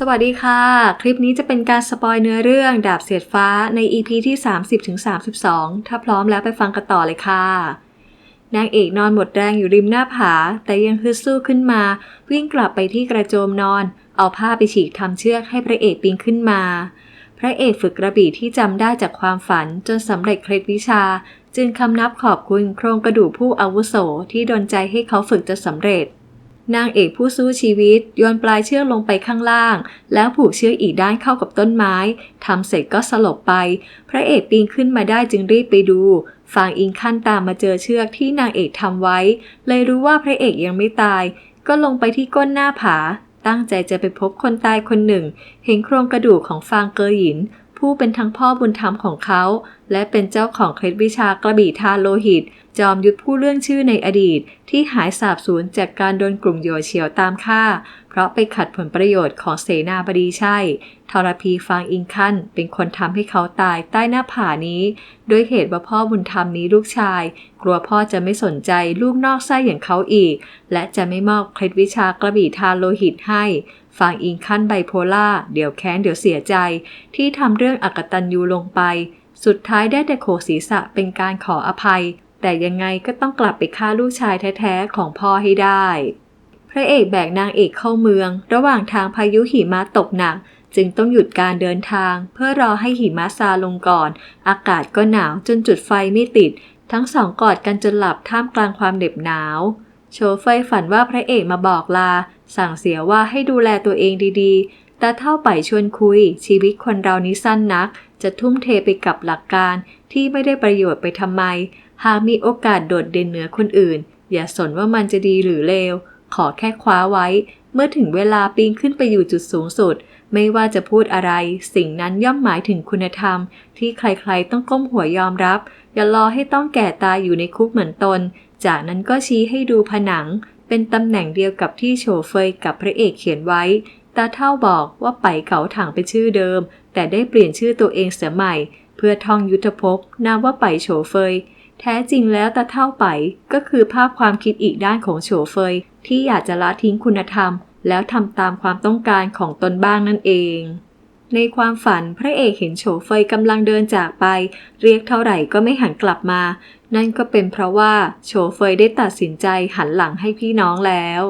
สวัสดีค่ะ คลิปนี้จะเป็นการสปอยเนื้อเรื่องดาบเสียดฟ้าใน EP ที่ 30-32 ถ้าพร้อมแล้วไปฟังกันต่อเลยค่ะ นางเอกนอนหมดแรงอยู่ริมหน้าผา แต่ยังฮึดสู้ขึ้นมา วิ่งกลับไปที่กระโจมนอน เอาผ้าไปฉีกทำเชือกให้พระเอกปีนขึ้นมา พระเอกฝึกกระบี่ที่จำได้จากความฝันจนสำเร็จเคล็ดวิชา จึงคำนับขอบคุณโครงกระดูกผู้อาวุโสที่ดนใจให้เขาฝึกจะสำเร็จ นางเอกผู้สู้ชีวิตโยนปลายเชือกลงไปข้างล่าง แล้วผูกเชือกอีกด้านเข้ากับต้นไม้ทำเสร็จก็สลบไป พระเอกปีนขึ้นมาได้จึงรีบไปดูฟางอิงขั้นตามมาเจอเชือกที่นางเอกทำไว้ เลยรู้ว่าพระเอกยังไม่ตาย ก็ลงไปที่ก้นหน้าผา ตั้งใจจะไปพบคนตายคนหนึ่ง เห็นโครงกระดูกของฟางเกอหยิน ผู้เป็นทั้งพ่อบุญธรรมของเขา และเป็นเจ้าของเคล็ดวิชากระบี่ทาโลหิต จอมยุทธผู้เรื่องชื่อในอดีต ที่หายสาบสูญจากการโดนกลุ่มโยเฉียวตามฆ่า เพราะไปขัดผลประโยชน์ของเสนาบดีใช่ทรพีฟางอิงคันเป็นคนทำให้เขาตายใต้หน้าผานี้ ด้วยเหตุว่าพ่อบุญธรรมนี้ลูกชาย กลัวพ่อจะไม่สนใจลูกนอกไส้อย่างเขาอีก และจะไม่มอบเคล็ดวิชากระบี่ทาโลหิตให้ฟางอิงขั้นไบโพล่าเดี๋ยวแค้นเดี๋ยวเสียใจ ที่ทำเรื่องอักตันยูลงไป สุดท้ายได้แต่โขกศีรษะเป็นการขออภัย แต่ยังไงก็ต้องกลับไปฆ่าลูกชายแท้ๆของพ่อให้ได้ พระเอกแบกนางเอกเข้าเมือง ระหว่างทางพายุหิมะตกหนัก จึงต้องหยุดการเดินทาง เพื่อรอให้หิมะซาลงก่อน อากาศก็หนาวจนจุดไฟไม่ติด ทั้งสองกอดกันจนหลับท่ามกลางความเหน็บหนาวโชเฟยฝันว่าพระเอกมาบอกลา สั่งเสียว่าให้ดูแลตัวเองดีๆ แต่เท่าไปชวนคุย ชีวิตคนเรานี้สั้นนัก จะทุ่มเทไปกับหลักการที่ไม่ได้ประโยชน์ไปทำไม หากมีโอกาสโดดเด่นเหนือคนอื่น อย่าสนว่ามันจะดีหรือเลว ขอแค่คว้าไว้ เมื่อถึงเวลาปีนขึ้นไปอยู่จุดสูงสุด ไม่ว่าจะพูดอะไร สิ่งนั้นย่อมหมายถึงคุณธรรม ที่ใครๆต้องก้มหัวยอมรับ อย่ารอให้ต้องแก่ตายอยู่ในคุกเหมือนตน จากนั้นก็ชี้ให้ดูผนังเป็นตำแหน่งเดียวกับที่โชเฟยกับพระเอกเขียนไว้ ตาเท่าบอกว่าไปเขาถังเป็นชื่อเดิม แต่ได้เปลี่ยนชื่อตัวเองเสียใหม่ เพื่อท่องยุทธภพนามว่าไปโฉเฟย แท้จริงแล้วตาเท่าไปก็คือภาพความคิดอีกด้านของโฉเฟย ที่อยากจะละทิ้งคุณธรรม แล้วทำตามความต้องการของตนบ้างนั่นเองในความฝันพระเอกเห็นโฉเฟยกำลังเดินจากไป เรียกเท่าไหร่ก็ไม่หันกลับมา นั่นก็เป็นเพราะว่าโฉเฟยได้ตัดสินใจหันหลังให้พี่น้องแล้ว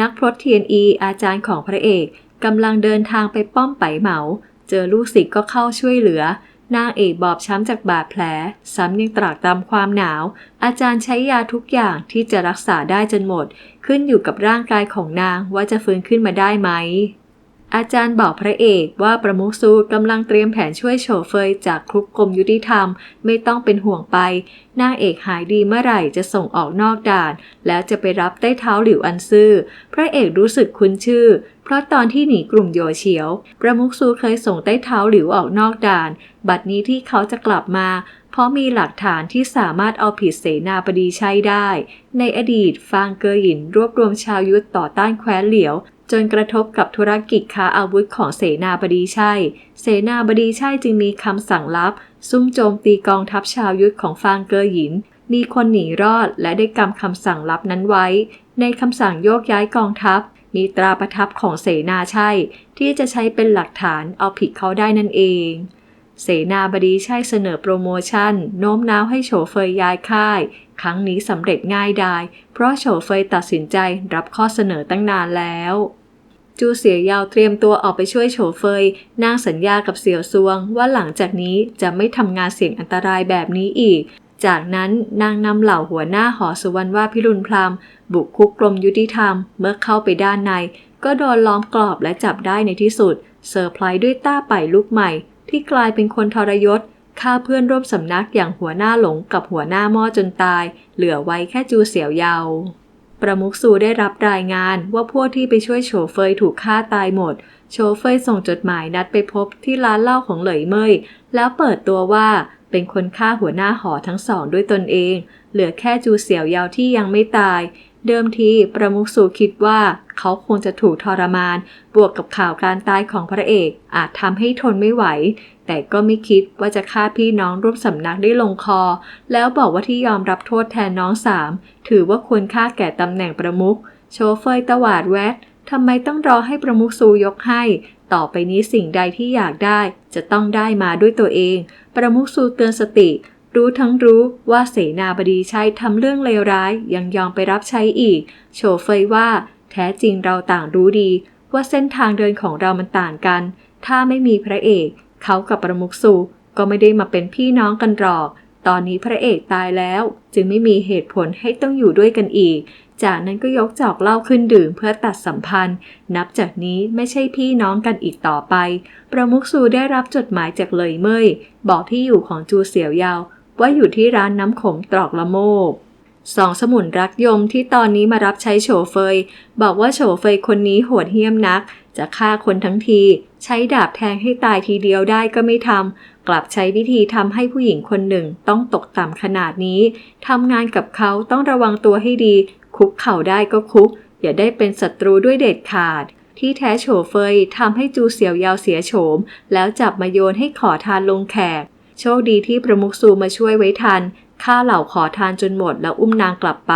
นักพรตเทียนอีอาจารย์ของพระเอกกำลังเดินทางไปป้อมไปเหมา เจอลูกศิษย์ก็เข้าช่วยเหลือ นางเอกบอบช้ำจากบาดแผล ซ้ำยังตรากตรำความหนาว อาจารย์ใช้ยาทุกอย่างที่จะรักษาได้จนหมด ขึ้นอยู่กับร่างกายของนางว่าจะฟื้นขึ้นมาได้ไหม อาจารย์บอกพระเอกว่าประมุขซูกำลังเตรียมแผนช่วยโฉเฟยจากครุกกรมยุติธรรม ไม่ต้องเป็นห่วงไป นางเอกหายดีเมื่อไหร่จะส่งออกนอกด่าน แล้วจะไปรับใต้เท้าหลิวอันซื่อ พระเอกรู้สึกคุ้นชื่อ เพราะตอนที่หนีกลุ่มโยเฉียว ประมุขซูเคยส่งใต้เท้าหลิวออกนอกด่าน บัดนี้ที่เขาจะกลับมาเพราะมีหลักฐานที่สามารถเอาผิดเสนาบดีใช้ได้ ในอดีตฟางเกอหยินรวบรวมชาวยุทธต่อต้านแคว้นเหลียว จนกระทบกับธุรกิจค้าอาวุธของเสนาบดีใช่เสนาบดีใช่จึงมีคำสั่งลับ ซุ่มโจมตีกองทัพชาวยุทธของฟางเกอหยิน มีคนหนีรอดและได้กำคำสั่งลับนั้นไว้ ในคำสั่งโยกย้ายกองทัพ มีตราประทับของเสนาใช่ที่จะใช้เป็นหลักฐานเอาผิดเขาได้นั่นเอง เสนาบดีใช่เสนอโปรโมชั่น โน้มน้าวให้โฉเฟยย้ายค่าย ครั้งนี้สำเร็จง่ายดาย เพราะโฉเฟยตัดสินใจรับข้อเสนอตั้งนานแล้ว จูเสียยาวเตรียมตัวออกไปช่วยโฉเฟยนางสัญญากับเสี่ยวซวง ว่าหลังจากนี้จะไม่ทำงานเสี่ยงอันตรายแบบนี้อีก จากนั้นนางนำเหล่าหัวหน้าหอสุวรรณว่าพิรุณพรามบุกคุกกรมยุติธรรมเมื่อเข้าไปด้านใน ก็โดนล้อมกรอบและจับได้ในที่สุดเซอร์ไพรส์ด้วยต้าไปลูกใหม่ ที่กลายเป็นคนทรยศ ฆ่าเพื่อนร่วมสำนักอย่างหัวหน้าหลงกับหัวหน้าหม้อจนตาย เหลือไว้แค่จูเสียวเยา ประมุขซูได้รับรายงานว่าพวกที่ไปช่วยโฉเฟยถูกฆ่าตายหมด โฉเฟยส่งจดหมายนัดไปพบที่ร้านเหล้าของเหลยเมยแล้วเปิดตัวว่าเป็นคนฆ่าหัวหน้าหอทั้งสองด้วยตนเอง เหลือแค่จูเสียวเยาที่ยังไม่ตาย เดิมทีประมุขสูคิดว่าเขาคงจะถูกทรมาน บวกกับข่าวการตายของพระเอก อาจทำให้ทนไม่ไหว แต่ก็ไม่คิดว่าจะฆ่าพี่น้องร่วมสำนักได้ลงคอ แล้วบอกว่าที่ยอมรับโทษแทนน้องสาม ถือว่าควรค่าแก่ตำแหน่งประมุขโชเฟยตวาดแวดทำไมต้องรอให้ประมุขซูยกให้ ต่อไปนี้สิ่งใดที่อยากได้ จะต้องได้มาด้วยตัวเอง ประมุขซูเตือนสติ รู้ทั้งรู้ว่าเสนาบดีชัยทำเรื่องเลวร้ายยังยอมไปรับใช้อีก โชเฟยว่า แท้จริงเราต่างรู้ดี ว่าเส้นทางเดินของเรามันต่างกัน ถ้าไม่มีพระเอก เขากับประมุขซูก็ไม่ได้มาเป็นพี่น้องกันหรอก ตอนนี้พระเอกตายแล้ว จึงไม่มีเหตุผลให้ต้องอยู่ด้วยกันอีก จากนั้นก็ยกจอกเหล้าขึ้นดื่มเพื่อตัดสัมพันธ์ นับจากนี้ไม่ใช่พี่น้องกันอีกต่อไป ประมุขซูได้รับจดหมายจากเลยเมยบอกที่อยู่ของจูเสี่ยวยาว ว่าอยู่ที่ร้านน้ำขมตรอกละโมบสองสมุนรักยมที่ตอนนี้มารับใช้โฉเฟย บอกว่าโฉเฟยคนนี้โหดเหี้ยมนัก จะฆ่าคนทั้งที ใช้ดาบแทงให้ตายทีเดียวได้ก็ไม่ทำกลับใช้วิธีทำให้ผู้หญิงคนหนึ่งต้องตกต่ำขนาดนี้ทำงานกับเขาต้องระวังตัวให้ดี คุกเข่าได้ก็คุก อย่าได้เป็นศัตรูด้วยเด็ดขาด ที่แท้โฉเฟยทำให้จูเสี่ยวยาวเสียโฉม แล้วจับมาโยนให้ขอทานลงแขก โชคดีที่ประมุขซูมาช่วยไว้ทันฆ่าเหล่าขอทานจนหมดแล้วอุ้มนางกลับไป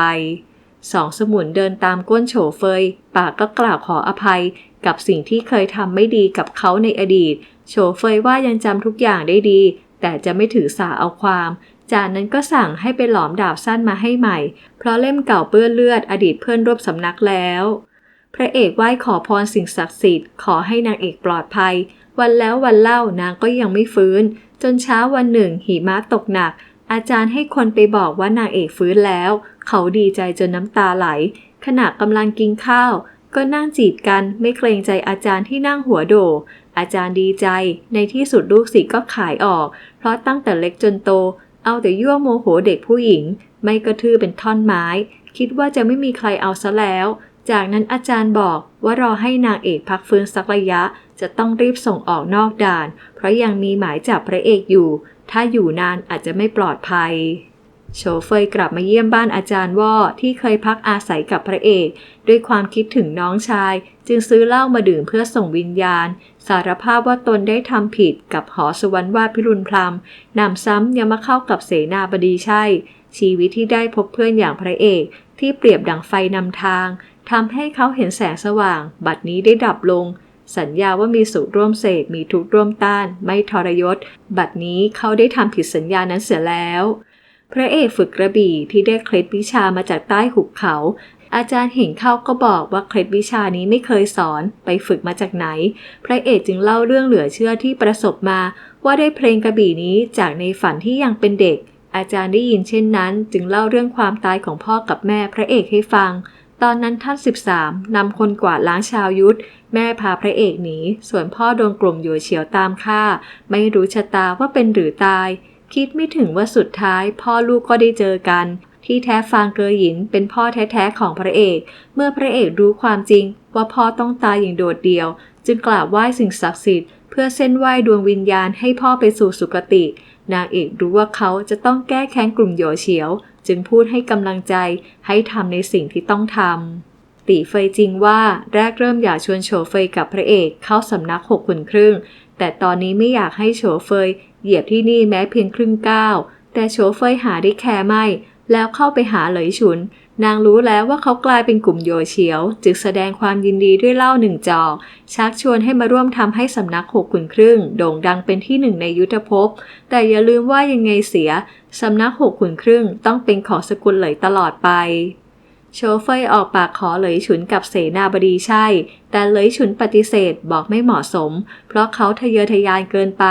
สองสมุนเดินตามก้นโฉเฟย ปากก็กล่าวขออภัย กับสิ่งที่เคยทำไม่ดีกับเขาในอดีต โฉเฟยว่ายังจำทุกอย่างได้ดี แต่จะไม่ถือสาเอาความ จากนั้นก็สั่งให้ไปหลอมดาบสั้นมาให้ใหม่ เพราะเล่มเก่าเปื้อนเลือดอดีตเพื่อนร่วมสำนักแล้ว พระเอกไหว้ขอพรสิ่งศักดิ์สิทธิ์ขอให้นางเอกปลอดภัย วันแล้ววันเล่านางก็ยังไม่ฟื้น จนเช้าวันหนึ่งหิมะตกหนัก อาจารย์ให้คนไปบอกว่านางเอกฟื้นแล้ว เขาดีใจจนน้ำตาไหล ขณะกำลังกินข้าว ก็นั่งจีบกันไม่เกรงใจอาจารย์ที่นั่งหัวโด อาจารย์ดีใจ ในที่สุดลูกศิษย์ก็ขายออก เพราะตั้งแต่เล็กจนโต เอาแต่ยั่วโมโหเด็กผู้หญิง ไม่กระทือเป็นท่อนไม้ คิดว่าจะไม่มีใครเอาซะแล้ว จากนั้นอาจารย์บอกว่ารอให้นางเอกพักฟื้นสักระยะ จะต้องรีบส่งออกนอกด่าน เพราะยังมีหมายจับพระเอกอยู่ ถ้าอยู่นานอาจจะไม่ปลอดภัย โชเฟยกลับมาเยี่ยมบ้านอาจารย์ว่าที่เคยพักอาศัยกับพระเอก ด้วยความคิดถึงน้องชาย จึงซื้อเหล้ามาดื่มเพื่อส่งวิญญาณ สารภาพว่าตนได้ทำผิดกับหอสวรรค์วาพิรุณพรามนำซ้ำยังมาเข้ากับเสนาบดีใช่ ชีวิตที่ได้พบเพื่อนอย่างพระเอกที่เปรียบดังไฟนำทางทำให้เขาเห็นแสงสว่าง บัดนี้ได้ดับลง สัญญาว่ามีสุขร่วมเสกมีทุกข์ร่วมต้าน ไม่ทรยศ บัดนี้เขาได้ทำผิดสัญญานั้นเสียแล้ว พระเอกฝึกกระบี่ที่ได้เคล็ดวิชามาจากใต้หุบเขา อาจารย์เห็นเข้าก็บอกว่าเคล็ดวิชานี้ไม่เคยสอน ไปฝึกมาจากไหน พระเอกจึงเล่าเรื่องเหลือเชื่อที่ประสบมา ว่าได้เพลงกระบี่นี้จากในฝันที่ยังเป็นเด็ก อาจารย์ได้ยินเช่นนั้น จึงเล่าเรื่องความตายของพ่อกับแม่พระเอกให้ฟัง ตอนนั้นท่าน 13นำคนกวาดล้างชาวยุทธ แม่พาพระเอกหนี ส่วนพ่อโดนกลุ่มโยเฉียวตามฆ่า ไม่รู้ชะตาว่าเป็นหรือตาย คิดไม่ถึงว่าสุดท้าย พ่อลูกก็ได้เจอกัน ที่แท้ฟางเกอหยินเป็นพ่อแท้ๆของพระเอก เมื่อพระเอกรู้ความจริง ว่าพ่อต้องตายอย่างโดดเดี่ยว จึงกราบไหว้สิ่งศักดิ์สิทธิ์เพื่อเส้นไหว้ดวงวิญญาณให้พ่อไปสู่สุคติ นางเอกรู้ว่าเขาจะต้องแก้แค้นกลุ่มโยเฉียว จึงพูดให้กำลังใจให้ทำในสิ่งที่ต้องทำตีเฟยจริงว่าแรกเริ่มอยากชวนโฉเฟยกับพระเอกเข้าสำนักหกขุนครึ่ง แต่ตอนนี้ไม่อยากให้โฉเฟยเหยียบที่นี่แม้เพียงครึ่งก้าวแต่โฉเฟยหาได้แค่ไม่ แล้วเข้าไปหาเหลยฉุน นางรู้แล้วว่าเขากลายเป็นกลุ่มโยเฉียว จึงแสดงความยินดีด้วยเหล้าหนึ่งจอก ชักชวนให้มาร่วมทำให้สำนักหกขุนครึ่ง โด่งดังเป็นที่หนึ่งในยุทธภพ แต่อย่าลืมว่ายังไงเสีย สำนักหกขุนครึ่งต้องเป็นของสกุลเหลยตลอดไป โชเฟยออกปากขอเหลยฉุนกับเสนาบดีใช่ แต่เหลยฉุนปฏิเสธบอกไม่เหมาะสม เพราะเขาทะเยอทะยานเกินไป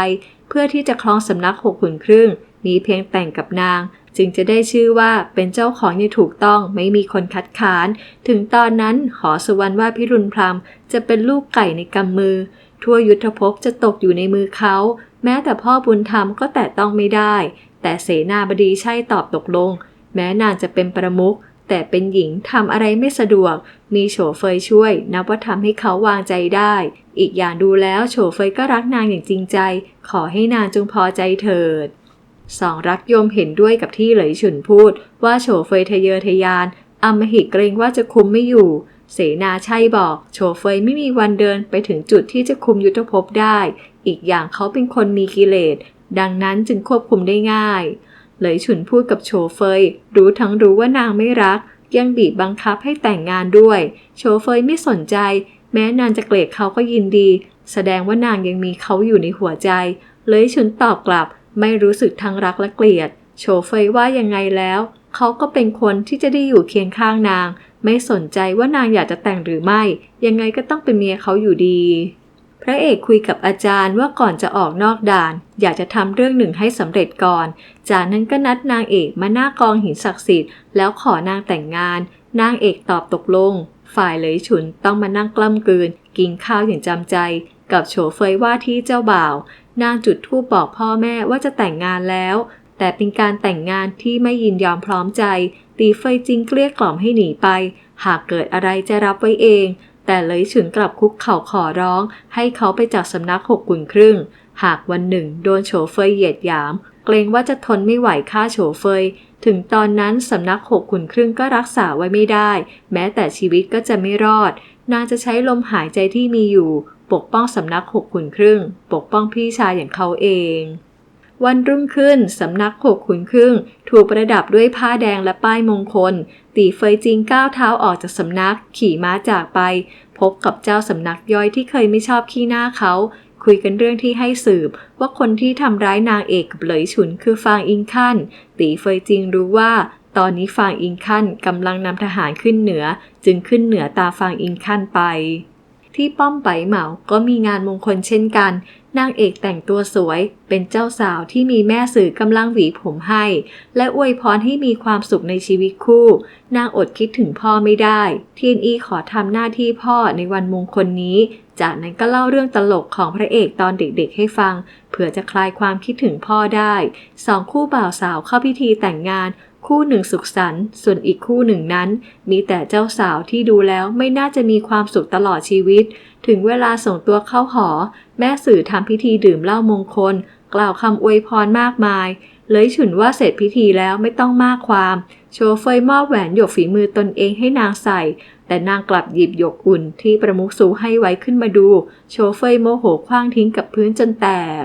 เพื่อที่จะครองสำนักหกขุนครึ่ง มีเพียงแต่งกับนาง จึงจะได้ชื่อว่าเป็นเจ้าของที่ถูกต้องไม่มีคนคัดค้าน ถึงตอนนั้นหอสุวรรณว่าพิรุณพรามจะเป็นลูกไก่ในกำมือ ทั่วยุทธภพจะตกอยู่ในมือเขา แม้แต่พ่อบุญธรรมก็แตะต้องไม่ได้ แต่เสนาบดีใช่ตอบตกลง แม้นางจะเป็นประมุขแต่เป็นหญิงทำอะไรไม่สะดวก มีโฉเฟยช่วย นับว่าทำให้เขาวางใจได้ อีกอย่างดูแล้วโฉเฟยก็รักนางอย่างจริงใจ ขอให้นางจงพอใจเถิด สองรักยมเห็นด้วยกับที่เหลยฉุนพูด ว่าโฉเฟยทะเยอทะยานอมหิตเกรงว่าจะคุมไม่อยู่ เสนาชัยบอก โฉเฟยไม่มีวันเดินไปถึงจุดที่จะคุมยุทธภพได้ อีกอย่างเขาเป็นคนมีกิเลส ดังนั้นจึงควบคุมได้ง่าย เหลยฉุนพูดกับโฉเฟย รู้ทั้งรู้ว่านางไม่รัก ยังบีบบังคับให้แต่งงานด้วยโชเฟยไม่สนใจ แม้นางจะเกลียดเขาก็ยินดี แสดงว่านางยังมีเขาอยู่ในหัวใจ เลยฉุนตอบกลับ ไม่รู้สึกทั้งรักและเกลียด โชเฟยว่ายังไงแล้ว เขาก็เป็นคนที่จะได้อยู่เคียงข้างนาง ไม่สนใจว่านางอยากจะแต่งหรือไม่ ยังไงก็ต้องเป็นเมียเขาอยู่ดี พระเอกคุยกับอาจารย์ว่าก่อนจะออกนอกด่าน อยากจะทำเรื่องหนึ่งให้สำเร็จก่อน จากนั้นก็นัดนางเอกมาหน้ากองหินศักดิ์สิทธิ์แล้วขอนางแต่งงาน นางเอกตอบตกลง ฝ่ายเลยฉุนต้องมานั่งกล้ำกลืน กินข้าวอย่างจำใจ กับโฉเฟยว่าที่เจ้าบ่าว นางจุดธูปบอกพ่อแม่ว่าจะแต่งงานแล้ว แต่เป็นการแต่งงานที่ไม่ยินยอมพร้อมใจ ตีเฟยจิงเกลี้ยกล่อมให้หนีไป หากเกิดอะไรจะรับไว้เอง แต่เลยฉุนกลับคุกเข่าขอร้อง ให้เขาไปจากสำนักหกกุนครึ่ง หากวันหนึ่งโดนโฉเฟยเหยียดหยาม เกรงว่าจะทนไม่ไหวค่าโฉเฟย ถึงตอนนั้นสำนักหกขุนครึ่งก็รักษาไว้ไม่ได้ แม้แต่ชีวิตก็จะไม่รอด นางจะใช้ลมหายใจที่มีอยู่ ปกป้องสำนักหกขุนครึ่ง ปกป้องพี่ชายอย่างเขาเอง วันรุ่งขึ้นสำนักหกขุนครึ่ง ถูกประดับด้วยผ้าแดงและป้ายมงคล ตีเฟยจิงก้าวเท้าออกจากสำนัก ขี่ม้าจากไป พบกับเจ้าสำนักย่อยที่เคยไม่ชอบขี้หน้าเขาคุยกันเรื่องที่ให้สืบว่าคนที่ทำร้ายนางเอกกับเหลยฉุนคือฟางอิงคันตีเฟยจิงรู้ว่า ตอนนี้ฟางอิงคันกำลังนำทหารขึ้นเหนือ จึงขึ้นเหนือตาฟางอิงคันไป ที่ป้อมไปเหมาก็มีงานมงคลเช่นกัน นางเอกแต่งตัวสวย เป็นเจ้าสาวที่มีแม่สื่อกำลังหวีผมให้ และอวยพรให้มีความสุขในชีวิตคู่ นางอดคิดถึงพ่อไม่ได้เทียนอีขอทำหน้าที่พ่อในวันมงคลนี้ จากนั้นก็เล่าเรื่องตลกของพระเอกตอนเด็กๆให้ฟัง เผื่อจะคลายความคิดถึงพ่อได้ สองคู่บ่าวสาวเข้าพิธีแต่งงาน คู่หนึ่งสุขสันต์ส่วนอีกคู่หนึ่งนั้น มีแต่เจ้าสาวที่ดูแล้วไม่น่าจะมีความสุขตลอดชีวิต ถึงเวลาส่งตัวเข้าหอ แม่สื่อทำพิธีดื่มเหล้ามงคล กล่าวคำอวยพรมากมาย เลยฉุนว่าเสร็จพิธีแล้วไม่ต้องมากความ โชเฟยมอบแหวนหยกฝีมือตนเองให้นางใส่ แต่นางกลับหยิบหยกอุ่นที่ประมุขสูให้ไว้ขึ้นมาดู โชเฟยโมโหคว้างทิ้งกับพื้นจนแตก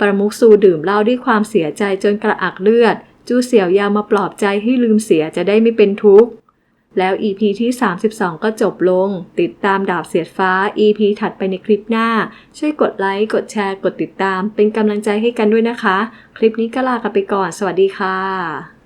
ประมุขสูดื่มเหล้าด้วยความเสียใจจนกระอักเลือด จูเสี่ยวยามาปลอบใจให้ลืมเสียจะได้ไม่เป็นทุกข์ แล้ว EP ที่ 32 ก็จบลง ติดตามดาบเสียดฟ้า EP ถัดไปในคลิปหน้า ช่วยกดไลค์ กดแชร์ กดติดตาม เป็นกำลังใจให้กันด้วยนะคะ คลิปนี้ก็ลากันไปก่อน สวัสดีค่ะ